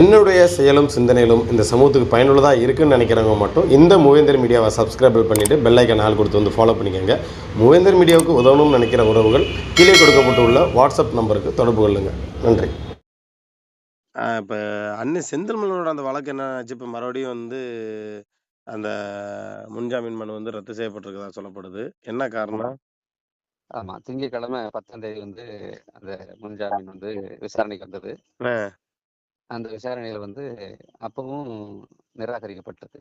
என்னுடைய செயலும் சிந்தனையிலும் இந்த சமூகத்துக்கு பயனுள்ளதாக இருக்குன்னு நினைக்கிறவங்க மட்டும் இந்த மூவேந்தர் மீடியாவை சப்ஸ்கிரைபிள் பண்ணிவிட்டு பெல் ஐக்கான் ஆள் கொடுத்து வந்து ஃபாலோ பண்ணிக்கோங்க. மூவேந்தர் மீடியாவுக்கு உதவணும்னு நினைக்கிற உறவுகள் கீழே கொடுக்கப்பட்டுள்ள வாட்ஸ்அப் நம்பருக்கு தொடர்பு கொள்ளுங்கள் நன்றி. இப்போ அண்ணன் செந்தில்மலனோட அந்த வழக்கு என்ன ஆச்சு? இப்போ மறுபடியும் வந்து அந்த முன்ஜாமீன் மனு வந்து ரத்து செய்யப்பட்டிருக்கதா சொல்லப்படுது. என்ன காரணம்? ஆமா திங்கட்கிழமை பத்தாம் தேதி வந்து அந்த முன்ஜாமீன் வந்து விசாரணைக்கு வந்தது. ஆ. அந்த விசாரணையில வந்து அப்பவும் நிராகரிக்கப்பட்டது.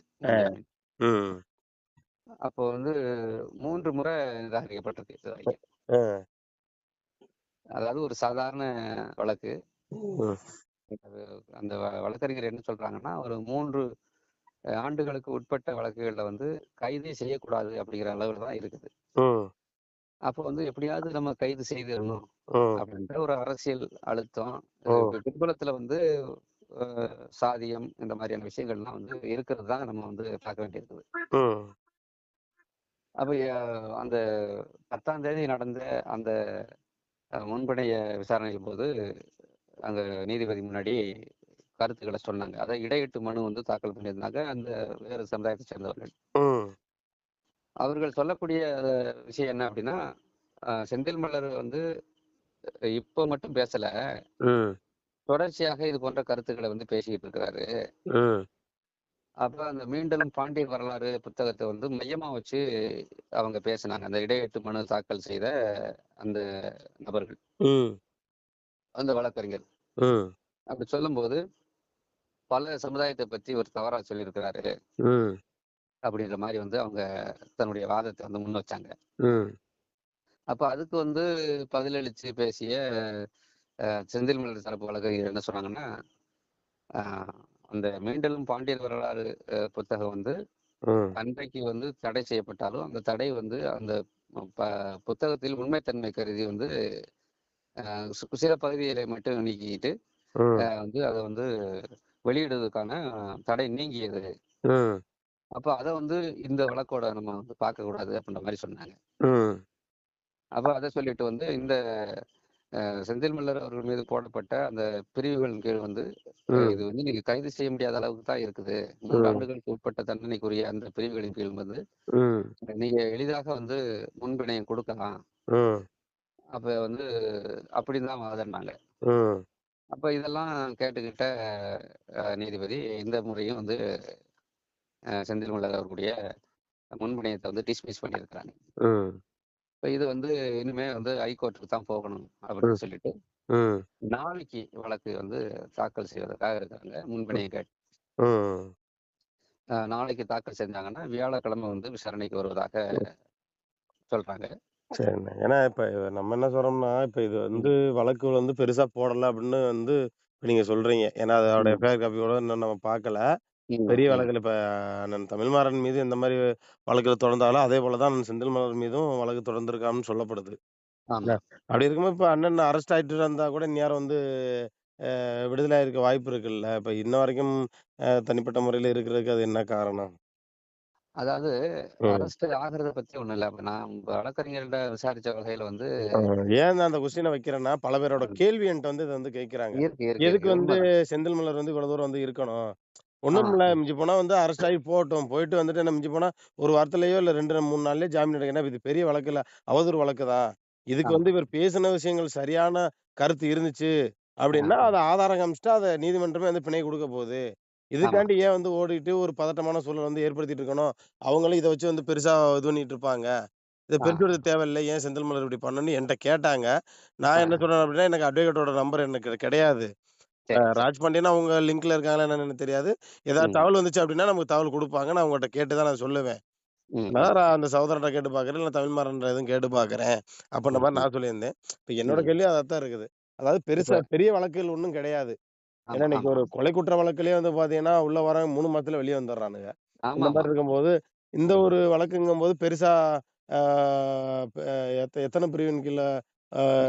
அப்போ வந்து மூன்று முறை நிராகரிக்கப்பட்டது அதாவது ஒரு சாதாரண வழக்கு. அந்த வ- வழக்கறிஞர் என்ன சொல்றாங்கன்னா ஒரு மூன்று ஆண்டுகளுக்கு உட்பட்ட வழக்குகள்ல வந்து கைதே செய்யக்கூடாது அப்படிங்கிற அளவில் தான் இருக்குது. ம் அப்போ வந்து எப்படியாவது நம்ம கைது செய்திடணும் அப்படின்ற ஒரு அரசியல் அழுத்தம். பின்புலத்துல வந்து சாதியம் இந்த மாதிரியான விஷயங்கள்லாம் வந்து இருக்கிறது தான் நம்ம வந்து பார்க்க வேண்டியிருக்குது. அப்ப அந்த பத்தாம் தேதி நடந்த அந்த அஹ், முன்பிணைய விசாரணையின் போது அங்க நீதிபதி முன்னாடி கருத்துக்களை சொன்னாங்க. அதை இடையீட்டு மனு வந்து தாக்கல் பண்ணியிருந்தாங்க. அந்த வேறு சமுதாயத்தை சேர்ந்தவர்கள். அவர்கள் சொல்லக்கூடிய விஷயம் என்ன அப்படின்னா செந்தில் மலர் வந்து இப்போ மட்டும் பேசல. தொடர்ச்சியாக இது போன்ற கருத்துக்களை வந்து பேசிக்கிட்டு இருக்கிறாரு. அப்ப அந்த மீண்டும் பாண்டியன் வரலாறு புத்தகத்தை வந்து மையமா வச்சு அவங்க பேசினாங்க. அந்த இடையீட்டு மனு தாக்கல் செய்த அந்த நபர்கள். அந்த வழக்கறிஞர். அப்படி சொல்லும்போது பல சமுதாயத்தை பத்தி ஒரு தவறா சொல்லியிருக்கிறாரு. அப்படின்ற மாதிரி வந்து அவங்க தன்னுடைய வாதத்தை வந்து முன் வச்சாங்க. அப்ப அதுக்கு வந்து பதிலளிச்சு பேசிய செந்தில் மலர் தரப்பு வழக்கறிஞர் என்ன சொன்னாங்கன்னா அந்த மீண்டலும் பாண்டியர் வரலாறு புத்தகம் வந்து அன்றைக்கு வந்து தடை செய்யப்பட்டாலும் அந்த தடை வந்து அந்த புத்தகத்தில் உண்மைத்தன்மை கருதி வந்து சில பகுதிகளை மட்டும் நீக்கிட்டு வந்து அதை வந்து வெளியிடுவதற்கான தடை நீங்கியது. அப்ப அதை வந்து இந்த வழக்கோட நம்ம வந்து பார்க்க கூடாது அப்படின்ற மாதிரி சொன்னாங்க. அப்ப அதை சொல்லிட்டு வந்து இந்த செந்தில் மல்லர் அவர்கள் மீது போடப்பட்ட அந்த பிரிவுகளின் கீழ் வந்து இது வந்து நீங்க கைது செய்ய முடியாத அளவுக்கு தான் இருக்குது. மூன்று. ஆண்டுகளுக்கு உட்பட்ட தண்டனைக்குரிய அந்த பிரிவுகளின் கீழ் வந்து நீங்க எளிதாக வந்து முன்பிணையம் கொடுக்கலாம். அப்ப வந்து அப்படின்னு தான் அப்ப இதெல்லாம் கேட்டுக்கிட்ட நீதிபதி இந்த முறையும் வந்து செந்தில் மல்லர் அவர்களுடைய முன்பிணையத்தை வந்து டிஸ்மிஸ் பண்ணியிருக்கிறாங்க. இப்ப இது வந்து இனிமே வந்து ஹைகோர்ட்டுக்கு தான் போகணும் அப்படின்னு சொல்லிட்டு நாளைக்கு வழக்கு வந்து தாக்கல் செய்வதற்காக இருக்காங்க முன்பிணையம் கேட்டு. நாளைக்கு தாக்கல் செஞ்சாங்கன்னா வியாழக்கிழமை வந்து விசாரணைக்கு வருவதாக சொல்றாங்க. சரிண்ணே. ஏன்னா இப்போ நம்ம என்ன சொல்றோம்னா இப்போ இது வந்து வழக்கு வந்து பெருசா போடல அப்படின்னு வந்து நீங்க சொல்றீங்க. ஏன்னா அதோட. எஃப்ஐஆர் காப்பியோட இன்னும் நம்ம பார்க்கல. ம், பெரிய ம். வழக்குல இப்போ அண்ணன் தமிழ்மாறன் மீது எந்த மாதிரி வழக்குகள் தொடர்ந்தாலும் அதே போல தான் அண்ணன் செந்தில் மலர் மீதும் வழக்கு தொடர்ந்திருக்கான்னு சொல்லப்படுது. ஆமா. அப்படி இருக்கும்போது இப்போ அண்ணன் அரெஸ்ட் ஆயிட்டு இருந்தா கூட இந்நேரம் வந்து அஹ், விடுதலை ஆயிருக்க வாய்ப்பு இருக்குல்ல? இப்போ இன்ன வரைக்கும் அஹ், தனிப்பட்ட முறையில் இருக்கிறதுக்கு அது என்ன காரணம்? அதாவது ம். அரெஸ்ட் ஆகுறத பத்தி ஒண்ணும் இல்ல. அப்ப நான் வழக்கறிஞர்கிட்ட விசாரிச்ச வகையில வந்து ஏன் நான் அந்த கொஸ்டினை வைக்கிறேன்னா பல பேரோட கேள்வி என்கிட்ட வந்து இதை வந்து கேட்கிறாங்க. இருக்கு இருக்கு எதுக்கு இருக்கு வந்து உண்மைதான். செந்தில் மலர் வந்து இவ்வளவு தூரம் வந்து இருக்கணும்? ஆ, ஒண்ணும் இல்ல. ஆ. மிஞ்சி போனா வந்து அரெஸ்ட் ஆகி போகட்டும். போயிட்டு வந்துட்டு என்ன மிஞ்சி போனா ஒரு வாரத்திலயோ இல்ல ரெண்டு மூணு நாள்லயோ ஜாமீன் எடுக்கணும் இது பெரிய வழக்கு இல்ல. அவதூறு வழக்கு தான். இதுக்கு ஆமா வந்து இவர் பேசின விஷயங்கள் சரியான கருத்து இருந்துச்சு அப்படின்னா. அதை ஆதாரம் காமிச்சிட்டா அதை நீதிமன்றமே வந்து பிணை கொடுக்க போகுது. ஆமா. இதுக்காண்டி ஏன் வந்து ஓடிட்டு ஒரு பதட்டமான சூழல் வந்து ஏற்படுத்திட்டு இருக்கணும்? அவங்களும் இதை வச்சு வந்து பெருசா இது பண்ணிட்டு இருப்பாங்க. இதை ஆ, பெருசுறது தேவையில்லை. ஏன் செந்தில் மலர் இப்படி பண்ணணும்னு என்கிட்ட கேட்டாங்க. நான். என்ன சொல்றேன் அப்படின்னா எனக்கு அட்வொகேட்டோட நம்பர் எனக்கு கிடையாது. ராஜ் பாண்டியன் அவங்க லிங்க்ல இருக்காங்களா என்னன்னு எனக்கு தெரியாது. ஏதாவது தகவல் வந்துச்சு அப்படின்னா நமக்கு தகவல் கொடுப்பாங்க. நான் அவங்ககிட்ட கேட்டு தான் நான் சொல்லுவேன். நான் அந்த சகோதரன்ட்ட கேட்டு பார்க்கறேன். இல்லை தமிழ்மாறன்ற எதுவும் கேட்டு பார்க்கறேன் அப்படின்ற மாதிரி நான் சொல்லியிருந்தேன். இப்போ என்னோட. கேள்வி அதான் இருக்குது. அதாவது பெருசா பெரிய வழக்குகள் ஒன்றும் கிடையாது. ஏன்னா இன்னைக்கு ஒரு கொலை குற்ற வழக்குலயே வந்து பாத்தீங்கன்னா உள்ள வர மூணு மாசத்துல வெளியே வந்துடுறானுங்க. ஆமா மாதிரி இருக்கும்போது இந்த ஒரு வழக்குங்கும் போது பெருசா எத்தனை பிரிவின் கீழ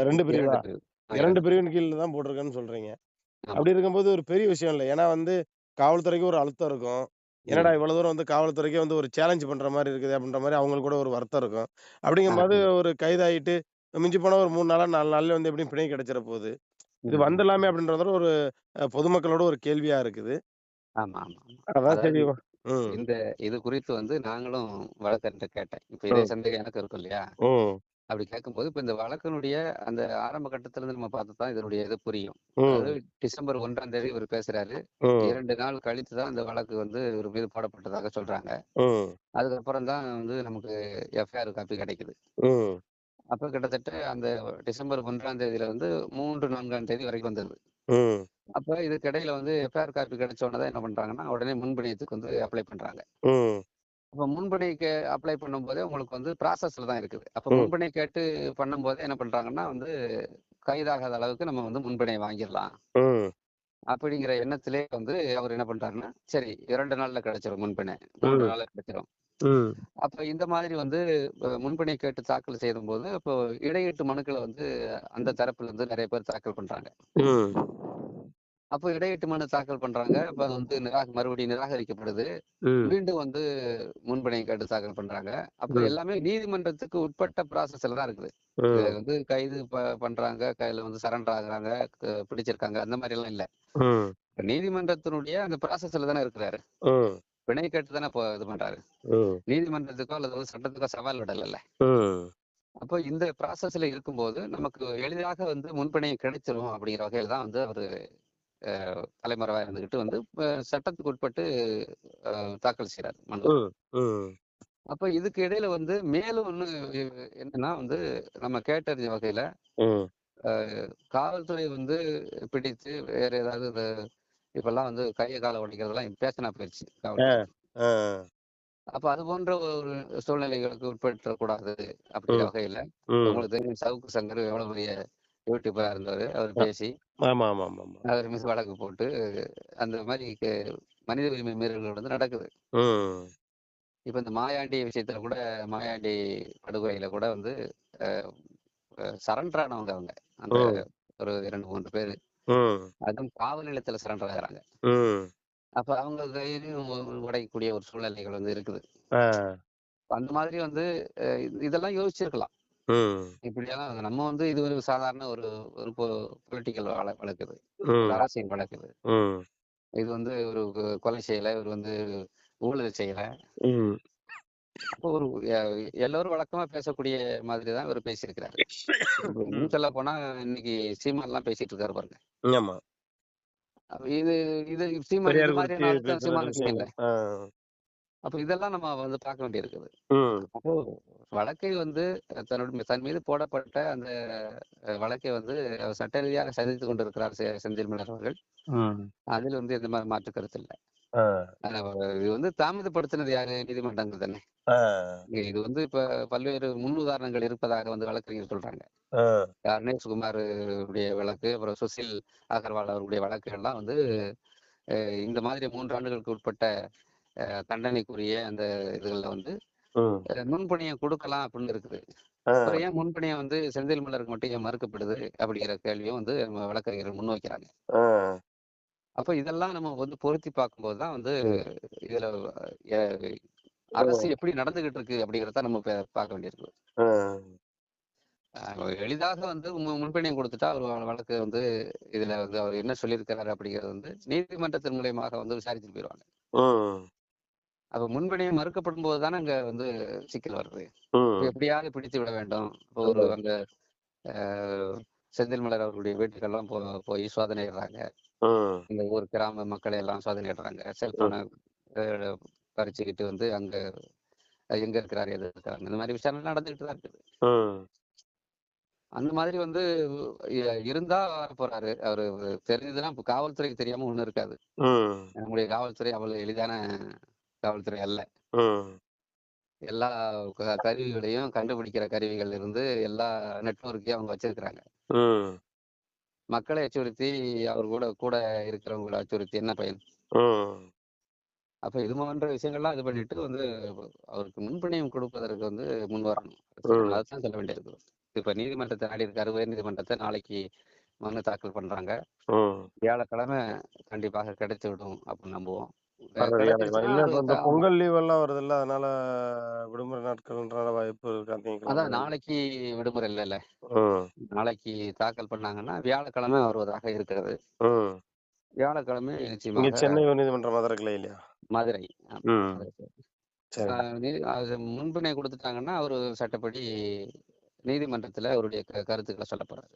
ரெண்டு பிரிவா? இரண்டு. பிரிவின் கீழ தான் போட்டிருக்கேன்னு சொல்றீங்க. அப்படி இருக்கும்போது ஒரு பெரிய விஷயம் இல்லை ஏன்னா வந்து காவல்துறைக்கு ஒரு அழுத்தம் இருக்கும் என்னடா ம் இவ்வளவு தூரம் வந்து காவல்துறைக்கே வந்து ஒரு சேலஞ்ச் பண்ற மாதிரி இருக்குது அப்படின்ற மாதிரி அவங்களுக்கு கூட ஒரு வருத்தம் இருக்கும் அப்படிங்கும்போது ஒரு கைதாயிட்டு மிஞ்சி போனா ஒரு மூணு நாளா நாலு நாள்ல வந்து எப்படியும் பிணை கிடைச்சிட போகுது இது ம். வந்துடலாமே அப்படின்றத ஒரு அ பொதுமக்களோட ஒரு கேள்வியா இருக்குது. ஆமா, ஆமா, ஆமா. அதான் சரி அதாவது ம். இந்த இது குறித்து வந்து நாங்களும் வழக்கறிஞர்ட்ட கேட்டேன். இப்ப இதே ம். சந்தேகம் எனக்கு இருக்கும் இல்லையா? ம். அப்படி கேட்கும்போது, இப்ப இந்த வழக்கினுடைய அந்த ஆரம்ப கட்டத்துல இருந்து நம்ம பார்த்தா தான் இதனுடைய இது புரியும். டிசம்பர் 1ஆம் தேதி இவரு பேசுறாரு. 2 நாள் கழித்து தான் இந்த வழக்கு வந்து இவர் மீது போடப்பட்டதாக சொல்றாங்க. அதுக்கப்புறம் தான் வந்து நமக்கு எஃப்ஐஆர் காப்பி கிடைக்குது. அப்ப கிட்டத்தட்ட அந்த டிசம்பர் 1ஆம் தேதியில வந்து 3, 4ஆம் தேதி வரைக்கும் வந்தது. அப்ப இதுக்கு இடையில வந்து எஃப்ஐஆர் காப்பி கிடைச்ச உடனே என்ன பண்றாங்கன்னா, உடனே முன்பிணையத்துக்கு வந்து அப்ளை பண்றாங்க. அப்ப முன்பிணைக்கு அப்ளை பண்ணும்போதே உங்களுக்கு வந்து ப்ராசஸ்ல தான் இருக்குது. அப்ப. முன்பிணை கேட்டு பண்ணும்போதே என்ன பண்றாங்கன்னா வந்து, கைதாகாத அளவுக்கு நம்ம வந்து முன்பிணை வாங்கிடலாம். அப்படிங்கிற எண்ணத்திலே வந்து அவர் என்ன பண்றாருன்னா, சரி 2 நாள்ல கிடைச்சிரும் முன்பிணை. 3 ம். நாள்ல கிடைச்சிரும். அப்ப இந்த மாதிரி வந்து முன்பிணை கேட்டு தாக்கல் செய்யும்போது, அப்போ இடையீட்டு மனுக்கள வந்து அந்த தரப்புல இருந்து நெறைய பேர் தாக்கல் பண்றாங்க. அப்போ இடையீட்டு மனு தாக்கல் பண்றாங்க. அப்ப வந்து நிரா மறுபடியும் நிராகரிக்கப்படுது. மீண்டும் வந்து முன்பிணை கேட்டு தாக்கல் பண்றாங்க. அப்ப. எல்லாமே நீதிமன்றத்துக்கு உட்பட்ட ப்ராசஸ்ல தான் இருக்குது. வந்து கைது பண்றாங்க, கையில வந்து சரண்டர் ஆகுறாங்க, பிடிச்சிருக்காங்க அந்த மாரிலாம் இல்ல. ம். இப்ப நீதிமன்றத்தினுடைய அந்த ப்ராசஸ்ல தானே இருக்கிறாரு. பிணை கேட்டு தானே இப்போ இது பண்றாரு. நீதிமன்றத்துக்கோ அல்லது வந்து சட்டத்துக்கோ சவால் விடலல்ல. ம். அப்போ இந்த ப்ராசஸ்ல இருக்கும்போது, நமக்கு எளிதாக வந்து முன்பிணை கிடைச்சிரும் அப்படிங்கிற வகையில தான் வந்து அவரு தலைமறைவா இருந்துகிட்டு வந்து சட்டத்துக்கு உட்பட்டு தாக்கல் செய்றாரு மனு. அப்ப இதுக்கு இடையில வந்து மேலும் ஒண்ணு என்னன்னா வந்து, நம்ம கேட்டறிஞ்ச வகையில, காவல்துறை வந்து பிடித்து வேற ஏதாவது இந்த இப்பல்லாம் வந்து கைய கால உடைக்கிறதெல்லாம். காவல்துறை. ஆ. அப்ப அது போன்ற ஒரு சூழ்நிலைகளுக்கு உட்பட்டுறக்கூடாது அப்படிங்கிற. வகையில. உங்களுக்கு தெரியும் சவுக்கு சங்கர் எவ்வளவு பெரிய யூடியூபரா இருந்தாரு. அவர். பேசி, ஆமா, ஆமா, ஆமா, ஆமா. அவர் மீது வழக்கு போட்டு, அந்த கெ மனித உரிமை மீறல்கள் வந்து நடக்குது. இப்ப இந்த மாயாண்டி விஷயத்துல கூட மாயாண்டி படுகொலையில கூட வந்து சரண்டர் ஆனவங்க அவங்க. அந்த. ஒரு 2, 3 பேரு. அதுவும் காவல் நிலையத்துல சரண்டர் ஆகுறாங்க. அப்ப அவங்க தைரியம் உ உடைக்கக்கூடிய ஒரு சூழ்நிலைகள் வந்து இருக்குது. அந்த மாதிரி வந்து இதெல்லாம் யோசிச்சிருக்கலாம். ம். இப்படியெல்லாம் நம்ம வந்து இது ஒரு சாதாரண ஒரு ஒரு பொ பொலிட்டிக்கல் வழ வழக்கு இது. ஒரு ம். அரசியல் வழக்கு இது. ம். இது வந்து ஒரு கொ கொலை செய்யல, இவர் வந்து ஊழல் செய்யல. ம். அப்போ ஒரு எ எல்லோரும் வழக்கமா பேசக்கூடிய மாதிரி தான் இவரு பேசியிருக்கிறாரு. இப்ப ம். இன்னும் சொல்லப் போனா இன்னைக்கு சீமான்லாம் பேசிட்டு இருக்காரு பாருங்க. ஆமா. அப்ப இது இது சீமான் பெரியார் இது குறித்து மாதிரியான அழுத்தம் பேசுற சீமானுக்கு இல்ல. விஷயங்கள். ஆ. அப்ப இதெல்லாம் நம்ம வந்து பார்க்க வேண்டியிருக்குது. அப்போ வழக்கை வந்து தன்னுடைய தன் மீது போடப்பட்ட அந்த வழக்கை வந்து சட்ட ரீதியாக சந்தித்துக் கொண்டிருக்கிறார் செந்தில் மலர் அவர்கள். அதில் வந்து எந்த மா மாற்று கருத்து இல்ல. இது வந்து தாமதப்படுத்தினது யாரு? நீதிமன்றங்கள் தானே. இது வந்து இப்ப பல்வேறு முன்னுதாரணங்கள் இருப்பதாக வந்து வழக்கறிஞர் சொல்றாங்க. ஆ. கணேஷ் குமார் உடைய வழக்கு, அப்புறம் சுசில் அகர்வால் அவர்களுடைய வழக்குகள்லாம் வந்து அ இந்த மாதிரி 3 ஆண்டுகளுக்கு உட்பட்ட தண்டனைக்குரிய அந்த இதுகள்ல வந்து ம். அ முன்பிணையம் குடுக்கலாம் அப்படின்னு இருக்குது. ஏன் முன்பிணையம் வந்து செந்தில் மலருக்கு மட்டும் ஏன் மறுக்கப்படுது? அப்படிங்கிற கேள்வியும் வந்து நம்ம வழக்கறிஞர்கள் முன்வைக்கிறாங்க. அப்ப இதெல்லாம் நம்ம வந்து பொருத்தி பார்க்கும்போது தான் வந்து இதுல. அரசு எப்படி நடந்துகிட்டு இருக்கு அப்படிங்கிறத நம்ம பார்க்க வேண்டியிருக்கு. எளிதாக வந்து முன்பிணையம் குடுத்துட்டா அவர் வழக்கு வந்து இதுல வந்து அவர் என்ன சொல்லியிருக்கிறாரு அப்படிங்கிறது வந்து நீதிமன்றத்தின் மூலியமாக வந்து விசாரிச்சுட்டு போயிருவாங்க. அப்ப முன்பிணையம் மறுக்கப்படும்போது தானே அங்க வந்து சிக்கல் வருது. எப்படியாவது பிடித்து விட வேண்டும். இப்போ ஒரு. அங்க செந்தில் மலர் அவர்களுடைய வீட்டுக்கெல்லாம் போ போய் சோதனையிடுறாங்க. ம். இந்த ஊர் கிராம மக்களை எல்லாம் சோதனையிடுறாங்க. ம். செல்போன பறிச்சுக்கிட்டு வந்து அங்க எங்க இருக்கிறாரு? எது இருக்கிறாருன்னு இந்த மாதிரி விசாரணை நடந்துகிட்டு தான் இருக்குது. அந்த மாதிரி வந்து இருந்தா வரப்போறாரு. அவரு தெரிஞ்சதுன்னா இப்ப காவல்துறைக்கு தெரியாம ஒண்ணும் இருக்காது. நம்முடைய காவல்துறை அவ்வளவு எளிதான காவல்துறை அல்ல. எல்லா கருவிகளையும் கண்டுபிடிக்கிற கருவிகள் இருந்து எல்லா நெட்வொர்க்கையும் அவங்க வச்சிருக்கிறாங்க. மக்களை அச்சுறுத்தி அவர் கூட கூட இருக்கிறவங்கள அச்சுறுத்தி என்ன பயன்? அப்ப இது போன்ற விஷயங்கள்லாம் இது பண்ணிட்டு வந்து அவருக்கு முன்பிணையம் கொடுப்பதற்கு வந்து முன் வரணும். அதுதான் சொல்ல வேண்டியிருக்கு. இப்ப நீதிமன்றத்தை நாடி இருக்காரு. உயர் நீதிமன்றத்தை நாளைக்கு மனு தாக்கல் பண்றாங்க. வியாழக்கிழமை கண்டிப்பாக கிடைத்துவிடும் அப்படின்னு நம்புவோம். இல்ல இந்த. பொங்கல் லீவ் எல்லாம் வருதுல்ல அதனால விடுமுறை நாட்கள்ன்றனால வாய்ப்பு இருக்கா அதான் நாளைக்கு விடுமுறை இல்லைல்ல. ம். நாளைக்கு தாக்கல் பண்ணாங்கன்னா வியாழக்கிழமை வருவதாக இருக்கிறது. வியாழக்கிழமை நிச்சயமாக சென்னை உயர்நீதிமன்ற மதுரை. கிளை இல்லையா மதுரை அது முன்பினை கொடுத்துட்டாங்கன்னா அவரு சட்டப்படி நீதிமன்றத்துல அவருடைய கருத்துக்களை சொல்ல போறாரு.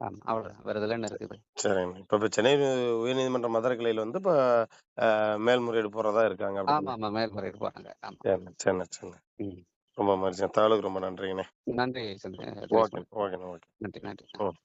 ஆமா அவ்வளவுதான். வேற இதுல என்ன இருக்குது? சரிங்க. இப்ப இப்ப சென்னை உயர்நீதிமன்ற மதுரை கிளையில வந்து இப்ப அஹ், மேல்முறையீடு போறதா இருக்காங்க ஆமா அப்படின்னு. ஆமா மேல்முறையீடு போறாங்க. ஆமா. சரி சரிண்ணே சரிண்ணே ம். ரொம்ப மகிழ்ச்சி தகவலுக்கு ரொம்ப நன்றிங்கண்ணே. நன்றி சந்திர ஓகே ஓகேண்ணே ஓகே. நன்றி நன்றி. ம்